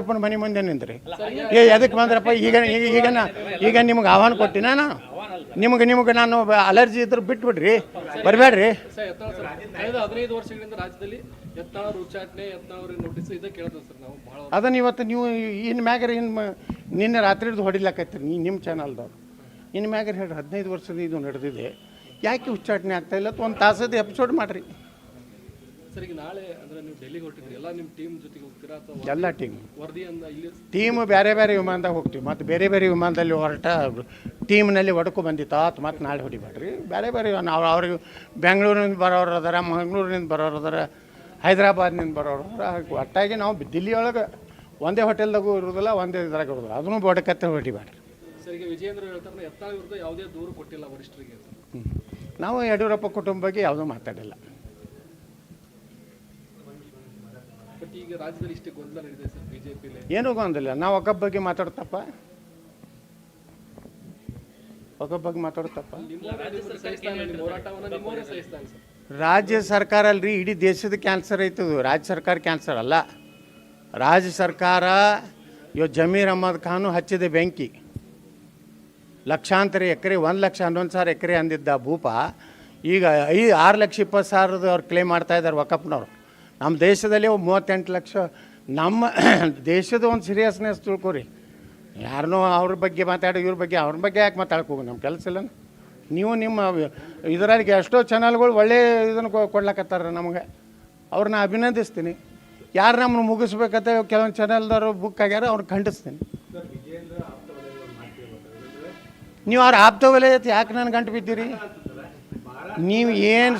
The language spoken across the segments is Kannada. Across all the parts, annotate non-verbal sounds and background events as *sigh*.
ಅಪ್ಪನ ಮನೆ ಮುಂದೆ ನಿಂತ್ರಿ. ಏ ಎದಕ್ಕೆ ಬಂದ್ರಪ್ಪ ಈಗ ಈಗ ಈಗ ನಿಮ್ಗೆ ಆಹ್ವಾನ ಕೊಟ್ಟಿನ ನಾನು? ನಿಮ್ಗೆ ನಿಮ್ಗೆ ನಾನು ಅಲರ್ಜಿ ಇದ್ರೆ ಬಿಟ್ಬಿಡ್ರಿ. ಬರಬೇಡ್ರಿ ನಾವು. ಅದನ್ನ ಇವತ್ತು ನೀವು ಇನ್ನು ಮ್ಯಾಗರ ಇನ್ನು ನಿನ್ನೆ ರಾತ್ರಿ ಹೊಡಿಲಾಕತ್ತೀರಿ ನೀ ನಿಮ್ಮ ಚಾನಲ್ದವ್ರು. ಇನ್ನು ಮ್ಯಾಗರ ಹೇಳಿ ಹದಿನೈದು ವರ್ಷದ ಇದು ನಡೆದಿದೆ. ಯಾಕೆ ಉಚ್ಚಾಟನೆ ಆಗ್ತಾ ಇಲ್ಲ? ಒಂದು ತಾಸದ ಎಪಿಸೋಡ್ ಮಾಡಿರಿ. ಸರ್ ಈಗ ನಾಳೆ ಅಂದ್ರೆ ನೀವು ಡೆಲ್ಲಿಗೆ ಹೊರಟಿದ್ರಿ ಎಲ್ಲ ನಿಮ್ಮ ಟೀಮ್ ಜೊತೆಗೆ ಹೋಗ್ತೀರಾ ಅಥವಾ ಎಲ್ಲ ಟೀಮ್ ಇಲ್ಲಿ ಟೀಮ್ ಬೇರೆ ಬೇರೆ ವಿಮಾನದಾಗ ಹೋಗ್ತೀವಿ. ಮತ್ತು ಬೇರೆ ಬೇರೆ ವಿಮಾನದಲ್ಲಿ ಹೊರಟ ಟೀಮ್ನಲ್ಲಿ ಒಡಕು ಬಂದಿತ್ತು. ಆತು ಮತ್ತು ನಾಳೆ ಹೊಡಿಬೇಡ್ರಿ. ಬೇರೆ ಬೇರೆ ನಾವು ಅವ್ರಿಗೆ ಬೆಂಗಳೂರಿನಿಂದ ಬರೋರು ಅದಾರ ಮಂಗಳೂರಿನಿಂದ ಬರೋರು ಅದಾರ ಹೈದ್ರಾಬಾದ್ನಿಂದ ಬರೋರು ಅದಾರ ಒಟ್ಟಾಗಿ ನಾವು ದಿಲ್ಲಿ ಒಳಗೆ ಒಂದೇ ಹೋಟೆಲ್ದಾಗೂ ಇರೋದಿಲ್ಲ ಒಂದೇ ಇದ್ರಾಗ ಇರೋದಿಲ್ಲ. ಅದನ್ನು ಬಡಕತ್ತೆ ಹೊಡಿಬೇಡ್ರಿ. ಸರಿಗೆ ವಿಜಯೇಂದ್ರ ಹೇಳ್ತಾರೆ ಯಾವುದೇ ದೂರು ಕೊಟ್ಟಿಲ್ಲ ವರಿಷ್ಠರಿಗೆ ನಾವು ಯಡಿಯೂರಪ್ಪ ಕುಟುಂಬ ಬಗ್ಗೆ ಯಾವುದೂ ಮಾತಾಡಿಲ್ಲ. ಈಗ ರಾಜ್ಯದಲ್ಲಿ ಇಷ್ಟೇ ಗೊಂದಲ ನಡೆದಿದೆ ಸರ್ ಬಿಜೆಪಿಲಿ? ಏನೂ ಗೊಂದಿಲ್ಲ ನಾವು ಒಕ್ಕಬ್ಬ ಬಗ್ಗೆ ಮಾತಾಡ್ತಪ್ಪ. ಒಕ್ಕಬ್ಬ ಬಗ್ಗೆ ಮಾತಾಡ್ತಪ್ಪ. ರಾಜ್ಯ ಸರ್ಕಾರ ಅಲ್ರಿ ಇಡೀ ದೇಶದ ಕ್ಯಾನ್ಸರ್ ಐತದು. ರಾಜ್ಯ ಸರ್ಕಾರ ಕ್ಯಾನ್ಸರ್ ಅಲ್ಲ. ರಾಜ್ಯ ಸರ್ಕಾರ ಇವತ್ತು ಜಮೀರ್ ಅಹಮದ್ ಖಾನು ಹಚ್ಚಿದೆ ಬೆಂಕಿ. ಲಕ್ಷಾಂತರ ಎಕರೆ ಒಂದು ಲಕ್ಷ ಹನ್ನೊಂದು ಸಾವಿರ ಎಕರೆ ಅಂದಿದ್ದ ಭೂಪ ಈಗ ಐ ಆರು ಲಕ್ಷ ಇಪ್ಪತ್ತು ಸಾವಿರದ ಅವ್ರು ಕ್ಲೇಮ್ ಮಾಡ್ತಾ ಇದ್ದಾರೆ ವಕಪ್ನವ್ರು. ನಮ್ಮ ದೇಶದಲ್ಲಿ ಮೂವತ್ತೆಂಟು ಲಕ್ಷ. ನಮ್ಮ *clears throat* ದೇಶದ ಒಂದು ಸೀರಿಯಸ್ನೆಸ್ ತಿಳ್ಕೊರಿ. ಯಾರನ್ನೋ ಅವ್ರ ಬಗ್ಗೆ ಮಾತಾಡಿ, ಇವ್ರ ಬಗ್ಗೆ ಅವ್ರ ಬಗ್ಗೆ ಯಾಕೆ ಮಾತಾಡಕ್ಕೆ ಹೋಗು? ನಮ್ಮ ಕೆಲಸ ಇಲ್ಲ ನೀವು ನಿಮ್ಮ ಇದರಲ್ಲಿ ಎಷ್ಟೋ ಚಾನಲ್ಗಳು ಒಳ್ಳೆ ಇದನ್ನು ಕೊಡ್ಲಕತ್ತಾರ ನಮಗೆ. ಅವ್ರನ್ನ ಅಭಿನಂದಿಸ್ತೀನಿ. ಯಾರು ನಮ್ಮನ್ನು ಮುಗಿಸ್ಬೇಕಂತ ಕೆಲವೊಂದು ಚಾನಲ್ದವರು ಬುಕ್ ಆಗ್ಯಾರ ಅವ್ರನ್ನ ಖಂಡಿಸ್ತೀನಿ. ನೀವು ಅವ್ರ ಆಪ್ತ ವಲಯತ್ ಯಾಕೆ ನನ್ನ ಗಂಟು ಬಿದ್ದೀರಿ? ನೀವು ಏನು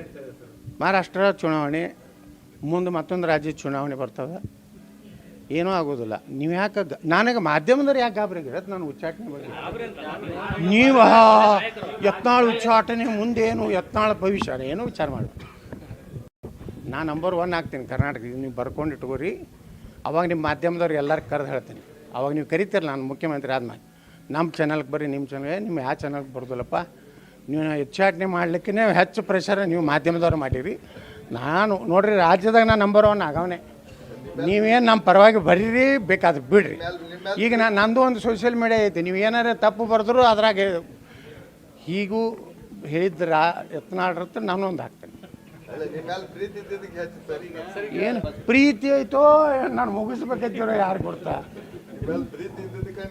ಇದೆ ಸರ್. ಮಹಾರಾಷ್ಟ್ರ ಚುನಾವಣೆ ಮುಂದೆ ಮತ್ತೊಂದು ರಾಜ್ಯದ ಚುನಾವಣೆ ಬರ್ತದೆ. ಏನೂ ಆಗೋದಿಲ್ಲ. ನೀವು ಯಾಕೆ ನನಗೆ ಮಾಧ್ಯಮದವ್ರು ಯಾಕೆ ಗಾಬರಿ ಆಗಿರತ್ತೆ ನಾನು ಉಚ್ಚಾಟನೆ ಬಗ್ಗೆ. ನೀವ ಯತ್ನಾಳ್ ಉಚ್ಚಾಟನೆ ಮುಂದೇನು ಯತ್ನಾಳ್ ಭವಿಷ್ಯ ಏನು ವಿಚಾರ ಮಾಡಿ ನಾನು ನಂಬರ್ ಒನ್ ಆಗ್ತೀನಿ ಕರ್ನಾಟಕ ನೀವು ಬರ್ಕೊಂಡು ಇಟ್ಕೋರಿ. ಅವಾಗ ನಿಮ್ಮ ಮಾಧ್ಯಮದವ್ರು ಎಲ್ಲರೂ ಕರೆದು ಹೇಳ್ತೀನಿ. ಅವಾಗ ನೀವು ಕರಿತೀರಲ್ಲ ನಾನು ಮುಖ್ಯಮಂತ್ರಿ ಆದ್ಮೇಲೆ. ನಮ್ಮ ಚಾನಲ್ಗೆ ಬರ್ರಿ ನಿಮ್ಮ ಚಾನಲ್ ನಿಮ್ಮ ಯಾವ ಚಾನಲ್ಗೆ ಬರೋದಿಲ್ಲಪ್ಪ. ನೀವು ಹೆಚ್ಚಾಟನೆ ಮಾಡಲಿಕ್ಕೆ ಹೆಚ್ಚು ಪ್ರೆಷರ್ ನೀವು ಮಾಧ್ಯಮದವ್ರು ಮಾಡಿರಿ. ನಾನು ನೋಡ್ರಿ, ರಾಜ್ಯದಾಗ ನಾನು ನಂಬರ್ ಒನ್ ಆಗವನೇ. ನೀವೇನು ನಮ್ಮ ಪರವಾಗಿ ಬರೀರಿ, ಬೇಕಾದ್ರೆ ಬಿಡ್ರಿ. ಈಗ ನಾನು ನಂದು ಒಂದು ಸೋಷಿಯಲ್ ಮೀಡಿಯಾ ಐತಿ, ನೀವು ಏನಾರ ತಪ್ಪು ಬರೆದ್ರು ಅದ್ರಾಗ ಹೀಗೂ ಹೇಳಿದ್ರ ಯತ್ನಾಡ್ರತ್ತ ನಾನು ಒಂದು ಹಾಕ್ತೇನೆ. ಏನು ಪ್ರೀತಿ ಐತೋ ನಾನು ಮುಗಿಸ್ಬೇಕೈತಿರೋ ಯಾರು ಕೊಡ್ತಾ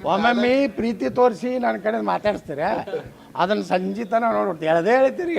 ಒಮ್ಮೊಮ್ಮೆ ಪ್ರೀತಿ ತೋರಿಸಿ ನನ್ನ ಕಡೆ ಮಾತಾಡಿಸ್ತೀರ ಅದನ್ನು ಸಂಜೆ ತನಕ ನೋಡ್ಬಿಟ್ಟು ಎಳ್ದೇ ಹೇಳ್ತೀರಿ